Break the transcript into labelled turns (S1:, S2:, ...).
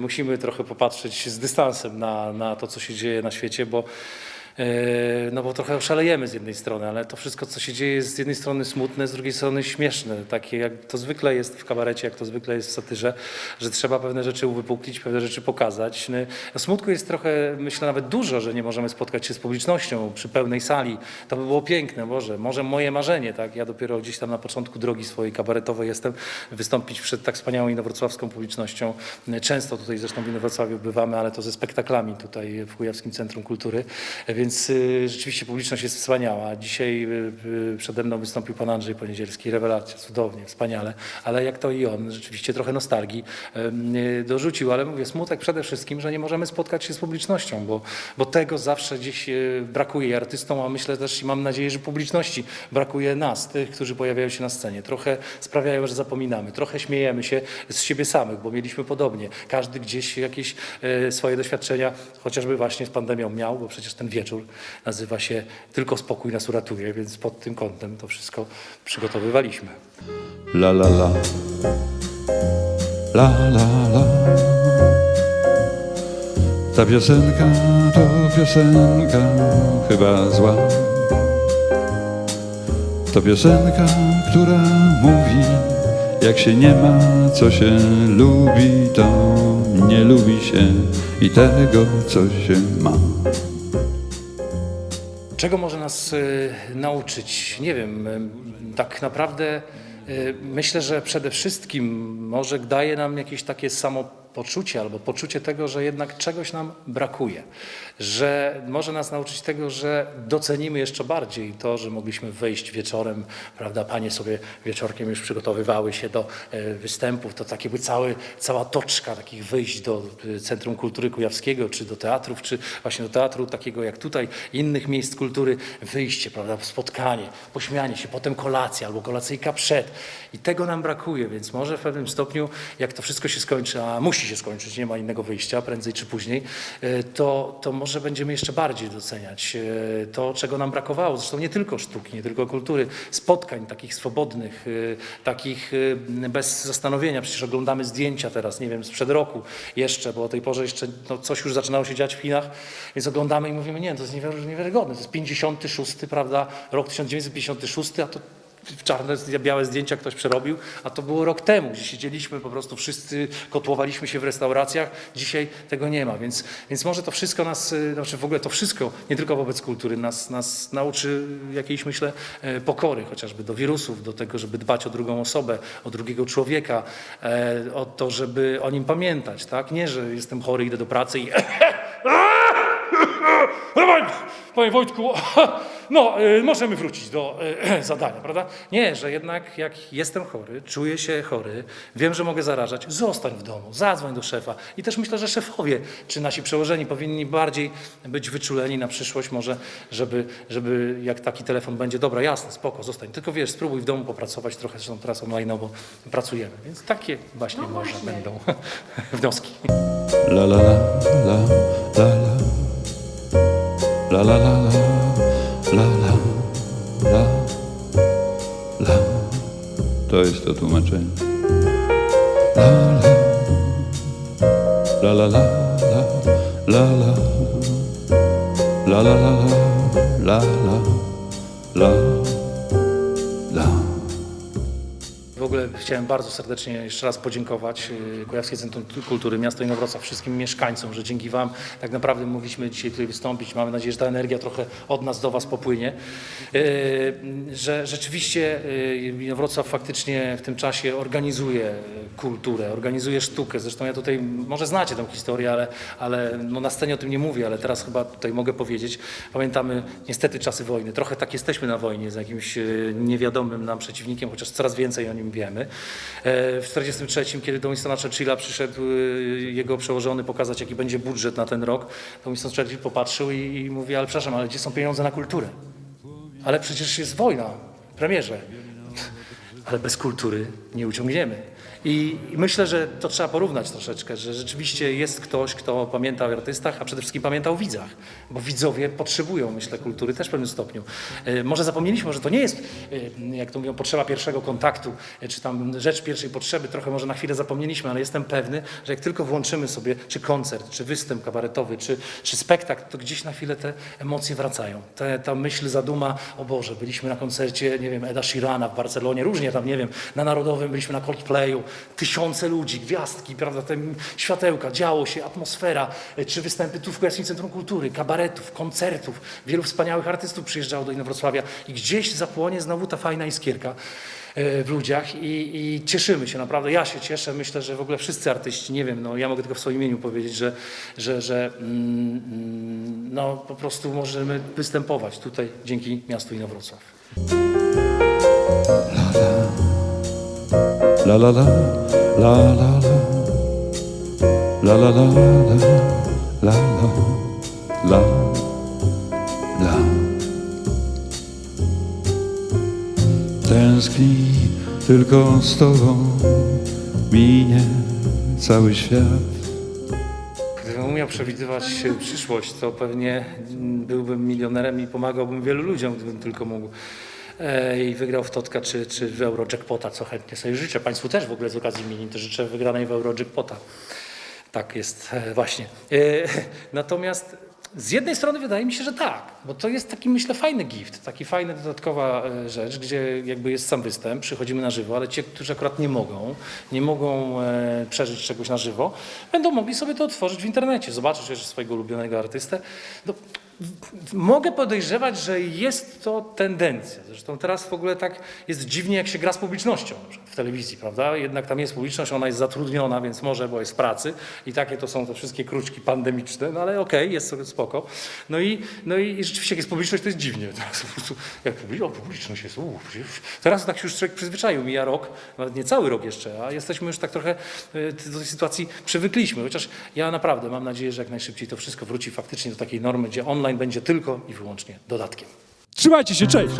S1: Musimy trochę popatrzeć z dystansem na, na to, co się dzieje na świecie, bo, no bo trochę oszalejemy z jednej strony, ale to wszystko, co się dzieje, jest z jednej strony smutne, z drugiej strony śmieszne. Takie jak to zwykle jest w kabarecie, jak to zwykle jest w satyrze, że trzeba pewne rzeczy uwypuklić, pewne rzeczy pokazać. No, smutku jest trochę, myślę, nawet dużo, że nie możemy spotkać się z publicznością przy pełnej sali. To by było piękne, Boże, może moje marzenie, tak? Ja dopiero gdzieś tam na początku drogi swojej kabaretowej jestem, wystąpić przed tak wspaniałą inowrocławską publicznością. Często tutaj zresztą w Inowrocławiu bywamy, ale to ze spektaklami tutaj w Kujawskim Centrum Kultury, więc y, rzeczywiście publiczność jest wspaniała. Dzisiaj y, y, przede mną wystąpił pan Andrzej Poniedzielski, rewelacja, cudownie, wspaniale, ale jak to i on, rzeczywiście trochę nostalgii dorzucił, ale mówię, smutek przede wszystkim, że nie możemy spotkać się z publicznością, bo, bo tego zawsze gdzieś brakuje artystom, a myślę też i mam nadzieję, że publiczności brakuje nas, tych, którzy pojawiają się na scenie. Trochę sprawiają, że zapominamy, trochę śmiejemy się z siebie samych, bo mieliśmy podobnie. Każdy gdzieś jakieś swoje doświadczenia, chociażby właśnie z pandemią miał, bo przecież ten wieczór nazywa się Tylko spokój nas uratuje, więc pod tym kątem to wszystko przygotowywaliśmy.
S2: La la la. La la la. Ta piosenka to piosenka chyba zła. To piosenka, która mówi, jak się nie ma, co się lubi, to nie lubi się i tego, co się ma.
S1: Czego może nas y, nauczyć? Nie wiem, y, tak naprawdę y, myślę, że przede wszystkim może daje nam jakieś takie samopoczucie albo poczucie tego, że jednak czegoś nam brakuje. Że może nas nauczyć tego, że docenimy jeszcze bardziej to, że mogliśmy wyjść wieczorem, prawda, panie sobie wieczorkiem już przygotowywały się do e, występów, to takie by cały, cała toczka takich wyjść do e, Centrum Kultury Kujawskiego, czy do teatrów, czy właśnie do teatru takiego jak tutaj, innych miejsc kultury, wyjście, prawda, spotkanie, pośmianie się, potem kolacja albo kolacyjka przed. I tego nam brakuje, więc może w pewnym stopniu, jak to wszystko się skończy, a musi się skończyć, nie ma innego wyjścia, prędzej czy później, e, to, to może będziemy jeszcze bardziej doceniać e, to, czego nam brakowało. Zresztą nie tylko sztuki, nie tylko kultury, spotkań takich swobodnych, e, takich bez zastanowienia. Przecież oglądamy zdjęcia teraz, nie wiem, sprzed roku jeszcze, bo o tej porze jeszcze no, coś już zaczynało się dziać w Chinach, więc oglądamy i mówimy, nie, to jest niewiar- niewiarygodne. To jest 56, prawda, rok 1956, a to czarne, białe zdjęcia ktoś przerobił, a to było rok temu, gdzie siedzieliśmy po prostu wszyscy, kotłowaliśmy się w restauracjach. Dzisiaj tego nie ma, więc, więc może to wszystko nas, y, znaczy w ogóle to wszystko, nie tylko wobec kultury, nas, nas nauczy jakiejś, myślę, e, pokory chociażby do wirusów, do tego, żeby dbać o drugą osobę, o drugiego człowieka, e, o to, żeby o nim pamiętać, tak? Nie, że jestem chory, idę do pracy i panie Wojtku, no y, możemy wrócić do y, zadania, prawda? Nie, że jednak jak jestem chory, czuję się chory, wiem, że mogę zarażać, zostań w domu, zadzwoń do szefa. I też myślę, że szefowie, czy nasi przełożeni powinni bardziej być wyczuleni na przyszłość może, żeby, żeby jak taki telefon będzie, dobra, jasne, spoko, zostań, tylko wiesz, spróbuj w domu popracować trochę, zresztą teraz online, bo pracujemy. Więc takie właśnie może będą wnioski.
S2: La la la la la la La la la la la la la To jest to tłumaczenie. La la la la la la la la la la la la la la
S1: chciałem bardzo serdecznie jeszcze raz podziękować y, Kujawskie Centrum Kultury, Miasto Inowrocław, wszystkim mieszkańcom, że dzięki Wam tak naprawdę mogliśmy dzisiaj tutaj wystąpić. Mamy nadzieję, że ta energia trochę od nas do Was popłynie. Y, Że rzeczywiście y, Inowrocław faktycznie w tym czasie organizuje kulturę, organizuje sztukę. Zresztą ja tutaj, może znacie tę historię, ale, ale no na scenie o tym nie mówię, ale teraz chyba tutaj mogę powiedzieć. Pamiętamy niestety czasy wojny. Trochę tak jesteśmy na wojnie z jakimś niewiadomym nam przeciwnikiem, chociaż coraz więcej o nim wiemy. E, W 1943, kiedy do Winstona Churchilla przyszedł y, jego przełożony pokazać, jaki będzie budżet na ten rok, to Winston Churchill popatrzył i mówi, ale przepraszam, ale gdzie są pieniądze na kulturę? Ale przecież jest wojna, premierze. Ale bez kultury nie uciągniemy. I myślę, że to trzeba porównać troszeczkę, że rzeczywiście jest ktoś, kto pamięta o artystach, a przede wszystkim pamięta o widzach, bo widzowie potrzebują, myślę, kultury też w pewnym stopniu. E, Może zapomnieliśmy, że to nie jest, e, jak to mówią, potrzeba pierwszego kontaktu, e, czy tam rzecz pierwszej potrzeby, trochę może na chwilę zapomnieliśmy, ale jestem pewny, że jak tylko włączymy sobie czy koncert, czy występ kabaretowy, czy, czy spektakl, to gdzieś na chwilę te emocje wracają. Te, ta myśl, zaduma, o Boże, byliśmy na koncercie, nie wiem, Eda Sheerana w Barcelonie, różnie tam, nie wiem, na Narodowym byliśmy na Coldplayu, tysiące ludzi, gwiazdki, prawda, te światełka, działo się, atmosfera, e, czy występy tu w Kujawskim Centrum Kultury, kabaretów, koncertów, wielu wspaniałych artystów przyjeżdżało do Inowrocławia i gdzieś zapłonie znowu ta fajna iskierka e, w ludziach i, i cieszymy się naprawdę. Ja się cieszę, myślę, że w ogóle wszyscy artyści, nie wiem, no ja mogę tylko w swoim imieniu powiedzieć, że, że, że mm, mm, no, po prostu możemy występować tutaj dzięki miastu Inowrocław.
S2: La la la, la la la, la la la la, la la, la la. Tęskni tylko z tobą, minie cały świat.
S1: Gdybym umiał przewidywać przyszłość, to pewnie byłbym milionerem i pomagałbym wielu ludziom, gdybym tylko mógł. E, I wygrał w Totka czy, czy w Eurojackpota, co chętnie sobie życzę. Państwu też w ogóle z okazji imienin to życzę wygranej w Eurojackpota. Tak jest e, właśnie. E, Natomiast z jednej strony wydaje mi się, że tak, bo to jest taki myślę fajny gift, taki fajna dodatkowa rzecz, gdzie jakby jest sam występ, przychodzimy na żywo, ale ci, którzy akurat nie mogą, nie mogą przeżyć czegoś na żywo, będą mogli sobie to otworzyć w internecie, zobaczyć jeszcze swojego ulubionego artystę. No, mogę podejrzewać, że jest to tendencja. Zresztą teraz w ogóle tak jest dziwnie, jak się gra z publicznością w telewizji, prawda? Jednak tam jest publiczność, ona jest zatrudniona, więc może, bo jest w pracy i takie to są te wszystkie kruczki pandemiczne, no ale okej, jest sobie spoko. No i, no i rzeczywiście, jak jest publiczność, to jest dziwnie. Teraz po prostu, jak publi- o, publiczność jest, przecież- teraz tak się już człowiek przyzwyczaił, mija rok, nawet nie cały rok jeszcze, a jesteśmy już tak trochę e, do tej sytuacji przywykliśmy. Chociaż ja naprawdę mam nadzieję, że jak najszybciej to wszystko wróci faktycznie do takiej normy, gdzie online będzie tylko i wyłącznie dodatkiem.
S3: Trzymajcie się, cześć!